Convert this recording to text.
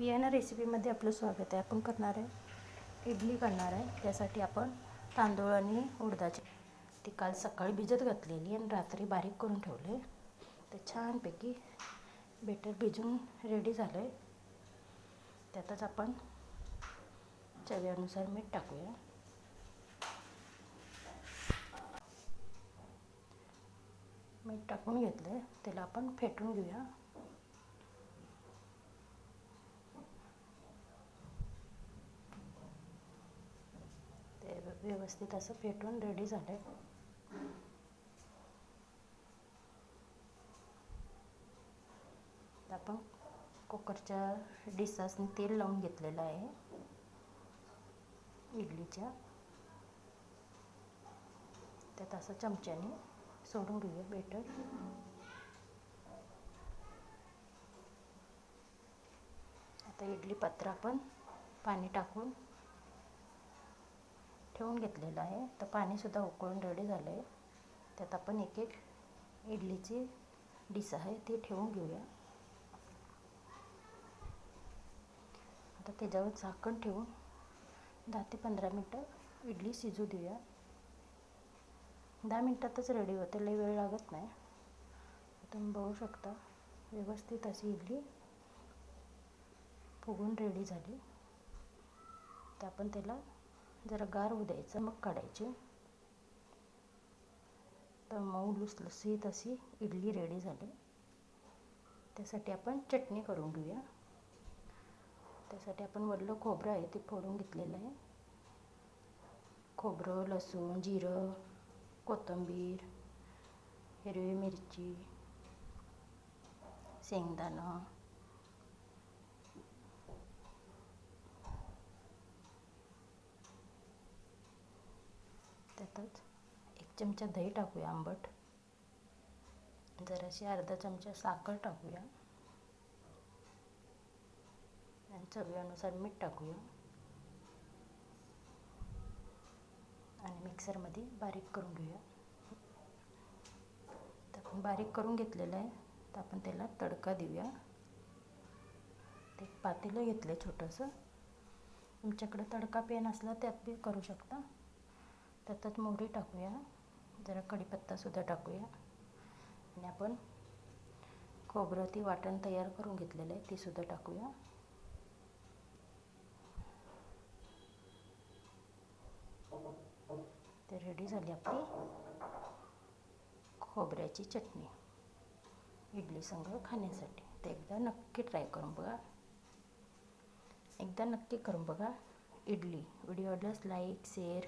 Vienna रेसिपीमध्ये आपलं स्वागत आहे. आपण करणार आहे इडली करणार आहे. त्यासाठी आपण तांदूळ आणि उडदाची. ती काल सकाळी भिजत घातलेली आणि रात्री बारीक करून ठेवले. ते छानपैकी बेटर भिजून रेडी झालं आहे त्यातच आपण चवीनुसार मीठ टाकूया. मीठ टाकून घेतलं आहे त्याला आपण फेटून घेऊया. व्यवस्थित असं फेटून रेडी झालं आहे आपण कुकरच्या डिसासने तेल लावून घेतलेलं आहे. इडलीच्या. त्यात असं चमच्याने सोडून घेऊया बेटर आता इडली पात्र आपण पाणी टाकून ठेवून घेतलेलं आहे. तर पाणीसुद्धा उकळून रेडी झालं आहे त्यात आपण एक एक इडलीची डिश आहे ती ठेवून घेऊया. आता त्याच्यावर झाकण ठेवून दहा ते पंधरा मिनटं इडली शिजू देऊया. दहा मिनटातच रेडी होते लई वेळ लागत नाही. तुम्ही बघू शकता व्यवस्थित अशी इडली फुगून रेडी झाली. तर आपण त्याला जरा गार होऊ द्यायचं मग काढायचे. तर मऊ लुसलुसीत अशी इडली रेडी झाली. त्यासाठी आपण चटणी करून घेऊया. त्यासाठी आपण वडलं खोबरं आहे ते फोडून घेतलेलं आहे. खोबरं लसूण जिरं कोथिंबीर हिरवी मिरची शेंगदाणं त्यातच एक चमचा दही टाकूया आंबट. जराशी अर्धा चमचा साखर टाकूया. आणि चवीनुसार मीठ टाकूया. आणि मिक्सरमध्ये बारीक करून घेऊया. तर आपण बारीक करून घेतलेलं आहे. तर आपण त्याला तडका देऊया. ते पातेलं घेतलं आहे छोटंसं. तुमच्याकडं तडका पेन असला त्यात बी करू शकता. त्यातच मोहरी टाकूया. जरा कढीपत्तासुद्धा टाकूया. आणि आपण खोबरं ती वाटण तयार करून घेतलेलं आहे तीसुद्धा टाकूया. ते रेडी झाली आपली खोबऱ्याची चटणी. इडली संघ खाण्यासाठी. ते एकदा नक्की ट्राय करून बघा. एकदा नक्की करून बघा. इडली. व्हिडिओ आवडल्यास लाईक शेअर